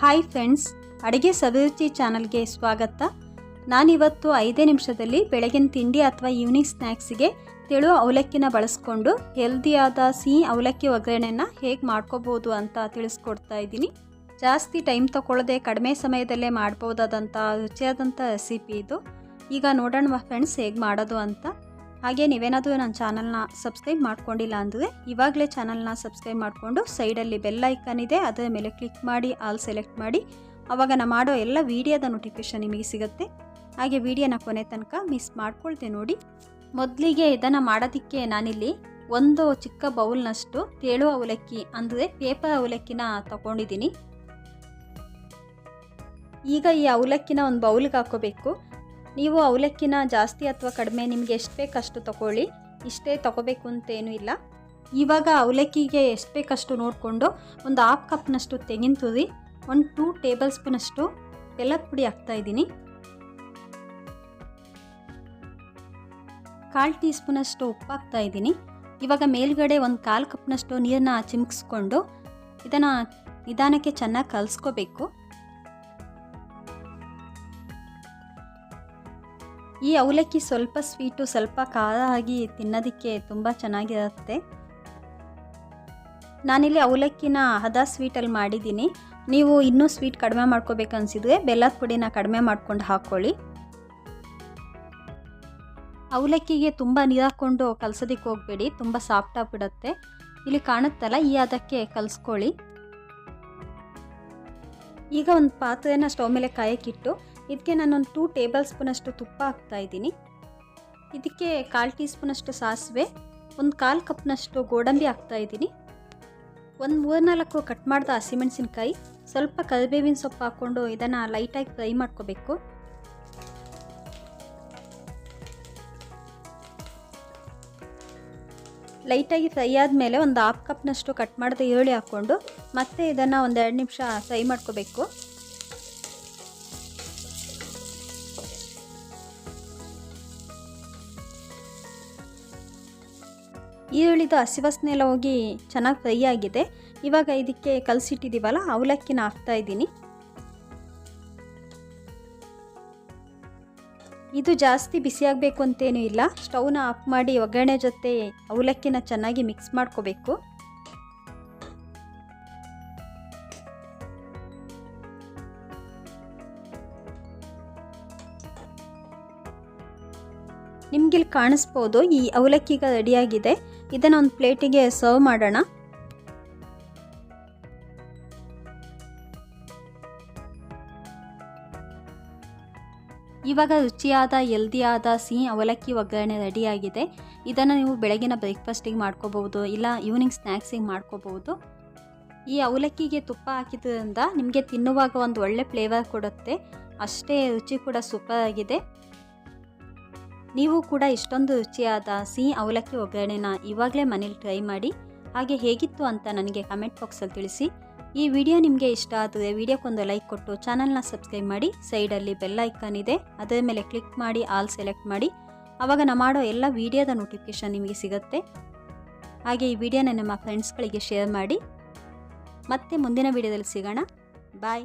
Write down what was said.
Hi friends ಅಡುಗೆ ಸವಿರುಚಿ ಚಾನಲ್ಗೆ ಸ್ವಾಗತ. ನಾನಿವತ್ತು ಐದೇ ನಿಮಿಷದಲ್ಲಿ ಬೆಳಗಿನ ತಿಂಡಿ ಅಥವಾ ಈವ್ನಿಂಗ್ ಸ್ನ್ಯಾಕ್ಸಿಗೆ ತೆಳು ಅವಲಕ್ಕಿನ ಬಳಸ್ಕೊಂಡು ಹೆಲ್ದಿಯಾದ ಸಿಹಿ ಅವಲಕ್ಕಿ ಒಗ್ಗರಣೆನ ಹೇಗೆ ಮಾಡ್ಕೋಬೋದು ಅಂತ ತಿಳಿಸ್ಕೊಡ್ತಾ ಇದ್ದೀನಿ. ಜಾಸ್ತಿ ಟೈಮ್ ತಗೊಳ್ಳದೆ ಕಡಿಮೆ ಸಮಯದಲ್ಲೇ ಮಾಡ್ಬೋದಾದಂಥ ರುಚಿಯಾದಂಥ ರೆಸಿಪಿ ಇದು. ಈಗ ನೋಡೋಣ ಫ್ರೆಂಡ್ಸ್ ಹೇಗೆ ಮಾಡೋದು ಅಂತ. ಹಾಗೆ ನೀವೇನಾದರೂ ನನ್ನ ಚಾನಲ್ನ ಸಬ್ಸ್ಕ್ರೈಬ್ ಮಾಡ್ಕೊಂಡಿಲ್ಲ ಅಂದರೆ ಇವಾಗಲೇ ಚಾನಲ್ನ ಸಬ್ಸ್ಕ್ರೈಬ್ ಮಾಡಿಕೊಂಡು ಸೈಡಲ್ಲಿ ಬೆಲ್ ಐಕನ್ ಇದೆ, ಅದರ ಮೇಲೆ ಕ್ಲಿಕ್ ಮಾಡಿ, ಆಲ್ ಸೆಲೆಕ್ಟ್ ಮಾಡಿ. ಆವಾಗ ನಾನು ಮಾಡೋ ಎಲ್ಲ ವೀಡಿಯೋದ ನೋಟಿಫಿಕೇಷನ್ ನಿಮಗೆ ಸಿಗುತ್ತೆ. ಹಾಗೆ ವಿಡಿಯೋನ ಕೊನೆ ತನಕ ಮಿಸ್ ಮಾಡ್ಕೊಳ್ತೆ ನೋಡಿ. ಮೊದಲಿಗೆ ಇದನ್ನು ಮಾಡೋದಕ್ಕೆ ನಾನಿಲ್ಲಿ ಒಂದು ಚಿಕ್ಕ ಬೌಲ್ನಷ್ಟು ತೇಳು ಅವಲಕ್ಕಿ ಅಂದರೆ ಪೇಪರ್ ಅವಲಕ್ಕಿನ ತಗೊಂಡಿದ್ದೀನಿ. ಈಗ ಈ ಅವಲಕ್ಕಿನ ಒಂದು ಬೌಲ್ಗೆ ಹಾಕೋಬೇಕು. ನೀವು ಅವಲಕ್ಕಿನ ಜಾಸ್ತಿ ಅಥವಾ ಕಡಿಮೆ ನಿಮಗೆ ಎಷ್ಟು ಬೇಕಷ್ಟು ತಗೊಳ್ಳಿ. ಇಷ್ಟೇ ತಗೋಬೇಕು ಅಂತೇನೂ ಇಲ್ಲ. ಇವಾಗ ಅವಲಕ್ಕಿಗೆ ಎಷ್ಟು ಬೇಕಷ್ಟು ನೋಡಿಕೊಂಡು ಒಂದು ಹಾಫ್ ಕಪ್ನಷ್ಟು ತೆಂಗಿನ ತುರಿ, ಒಂದು ಟೂ ಟೇಬಲ್ ಸ್ಪೂನಷ್ಟು ಬೆಲ್ಲದ ಪುಡಿ ಹಾಕ್ತಾಯಿದ್ದೀನಿ ಕಾಲು ಟೀ ಸ್ಪೂನಷ್ಟು ಉಪ್ಪು ಹಾಕ್ತಾಯಿದ್ದೀನಿ ಇವಾಗ ಮೇಲ್ಗಡೆ ಒಂದು ಕಾಲು ಕಪ್ನಷ್ಟು ನೀರನ್ನ ಚಿಮ್ಕಿಸ್ಕೊಂಡು ಇದನ್ನು ನಿಧಾನಕ್ಕೆ ಚೆನ್ನಾಗಿ ಕಲಿಸ್ಕೋಬೇಕು. ಈ ಅವಲಕ್ಕಿ ಸ್ವಲ್ಪ ಸ್ವೀಟು ಸ್ವಲ್ಪ ಖಾರ ಆಗಿ ತಿನ್ನೋದಕ್ಕೆ ತುಂಬ ಚೆನ್ನಾಗಿರುತ್ತೆ. ನಾನಿಲ್ಲಿ ಅವಲಕ್ಕಿನ ಹದ ಸ್ವೀಟಲ್ಲಿ ಮಾಡಿದ್ದೀನಿ. ನೀವು ಇನ್ನೂ ಸ್ವೀಟ್ ಕಡಿಮೆ ಮಾಡ್ಕೋಬೇಕು ಅನಿಸಿದ್ರೆ ಬೆಲ್ಲದ ಪುಡಿನ ಕಡಿಮೆ ಮಾಡ್ಕೊಂಡು ಹಾಕ್ಕೊಳ್ಳಿ ಅವಲಕ್ಕಿಗೆ ತುಂಬ ನೀರು ಹಾಕ್ಕೊಂಡು ಕಲ್ಸೋದಕ್ಕೆ ಹೋಗಬೇಡಿ, ತುಂಬ ಸಾಫ್ಟ್ ಆಗಿಬಿಡುತ್ತೆ ಇಲ್ಲಿ ಕಾಣುತ್ತಲ್ಲ, ಈ ಅದಕ್ಕೆ ಕಲಿಸ್ಕೊಳ್ಳಿ. ಈಗ ಒಂದು ಪಾತ್ರೆನ ಸ್ಟವ್ ಮೇಲೆ ಕಾಯಕ್ಕಿಟ್ಟು ಇದಕ್ಕೆ ನಾನೊಂದು ಟೂ ಟೇಬಲ್ ಸ್ಪೂನಷ್ಟು ತುಪ್ಪ ಹಾಕ್ತಾ ಇದ್ದೀನಿ. ಇದಕ್ಕೆ ಕಾಲು ಟೀ ಸ್ಪೂನಷ್ಟು ಸಾಸಿವೆ, ಒಂದು ಕಾಲು ಕಪ್ನಷ್ಟು ಗೋಡಂಬಿ ಹಾಕ್ತಾ ಇದ್ದೀನಿ. ಒಂದು ಮೂರ್ನಾಲ್ಕು ಕಟ್ ಮಾಡಿದ ಹಸಿಮೆಣಸಿನ್ಕಾಯಿ, ಸ್ವಲ್ಪ ಕರಿಬೇವಿನ ಸೊಪ್ಪು ಹಾಕ್ಕೊಂಡು ಇದನ್ನು ಲೈಟಾಗಿ ಫ್ರೈ ಮಾಡ್ಕೋಬೇಕು. ಲೈಟಾಗಿ ಫ್ರೈ ಆದಮೇಲೆ ಒಂದು ಹಾಫ್ ಕಪ್ನಷ್ಟು ಕಟ್ ಮಾಡಿದ ಈರುಳ್ಳಿ ಹಾಕ್ಕೊಂಡು ಮತ್ತೆ ಇದನ್ನು ಒಂದೆರಡು ನಿಮಿಷ ಫ್ರೈ ಮಾಡ್ಕೋಬೇಕು. ಈರುಳ್ಳಿದು ಹಸಿವಸ್ನೆಲ್ಲ ಹೋಗಿ ಚೆನ್ನಾಗಿ ಫ್ರೈ ಆಗಿದೆ. ಇವಾಗ ಇದಕ್ಕೆ ಕಲಸಿಟ್ಟಿದ್ದೀವಲ್ಲ ಅವಲಕ್ಕಿನ ಹಾಕ್ತಾ ಇದ್ದೀನಿ. ಇದು ಜಾಸ್ತಿ ಬಿಸಿಯಾಗಬೇಕು ಅಂತೇನೂ ಇಲ್ಲ. ಸ್ಟವ್ನ ಆಫ್ ಮಾಡಿ ಒಗ್ಗರಣೆ ಜೊತೆ ಅವಲಕ್ಕಿನ ಚೆನ್ನಾಗಿ ಮಿಕ್ಸ್ ಮಾಡ್ಕೋಬೇಕು. ನಿಮ್ಗಿಲ್ಲಿ ಕಾಣಿಸ್ಬೋದು ಈ ಅವಲಕ್ಕಿಗ ರೆಡಿಯಾಗಿದೆ. ಇದನ್ನು ಒಂದು ಪ್ಲೇಟಿಗೆ ಸರ್ವ್ ಮಾಡೋಣ. ಇವಾಗ ರುಚಿಯಾದ ಎಲ್ದಿಯಾದ ಸಿಹಿ ಅವಲಕ್ಕಿ ಒಗ್ಗರಣೆ ರೆಡಿಯಾಗಿದೆ. ಇದನ್ನು ನೀವು ಬೆಳಗಿನ ಬ್ರೇಕ್ಫಾಸ್ಟಿಗೆ ಮಾಡ್ಕೋಬಹುದು, ಇಲ್ಲ ಈವ್ನಿಂಗ್ ಸ್ನ್ಯಾಕ್ಸಿಗೆ ಮಾಡ್ಕೋಬಹುದು. ಈ ಅವಲಕ್ಕಿಗೆ ತುಪ್ಪ ಹಾಕಿದ್ರಿಂದ ನಿಮಗೆ ತಿನ್ನುವಾಗ ಒಂದು ಒಳ್ಳೆ ಫ್ಲೇವರ್ ಕೊಡುತ್ತೆ. ಅಷ್ಟೇ ರುಚಿ ಕೂಡ ಸೂಪರ್ ಆಗಿದೆ. ನೀವು ಕೂಡ ಇಷ್ಟೊಂದು ರುಚಿಯಾದ ಸಿಹಿ ಅವಲಕ್ಕಿ ಒಗ್ಗರಣೆನ ಇವಾಗಲೇ ಮನೇಲಿ ಟ್ರೈ ಮಾಡಿ, ಹಾಗೆ ಹೇಗಿತ್ತು ಅಂತ ನನಗೆ ಕಮೆಂಟ್ ಬಾಕ್ಸಲ್ಲಿ ತಿಳಿಸಿ. ಈ ವಿಡಿಯೋ ನಿಮಗೆ ಇಷ್ಟ ಆದರೆ ವಿಡಿಯೋಕ್ಕೊಂದು ಲೈಕ್ ಕೊಟ್ಟು ಚಾನಲ್ನ ಸಬ್ಸ್ಕ್ರೈಬ್ ಮಾಡಿ ಸೈಡಲ್ಲಿ ಬೆಲ್ ಐಕಾನ್ ಇದೆ, ಅದರ ಮೇಲೆ ಕ್ಲಿಕ್ ಮಾಡಿ ಆಲ್ ಸೆಲೆಕ್ಟ್ ಮಾಡಿ. ಆವಾಗ ನಾ ಮಾಡೋ ಎಲ್ಲ ವಿಡಿಯೋದ ನೋಟಿಫಿಕೇಷನ್ ನಿಮಗೆ ಸಿಗುತ್ತೆ. ಹಾಗೆ ಈ ವಿಡಿಯೋನ ನಮ್ಮ ಫ್ರೆಂಡ್ಸ್ಗಳಿಗೆ ಶೇರ್ ಮಾಡಿ. ಮತ್ತೆ ಮುಂದಿನ ವಿಡಿಯೋದಲ್ಲಿ ಸಿಗೋಣ. ಬಾಯ್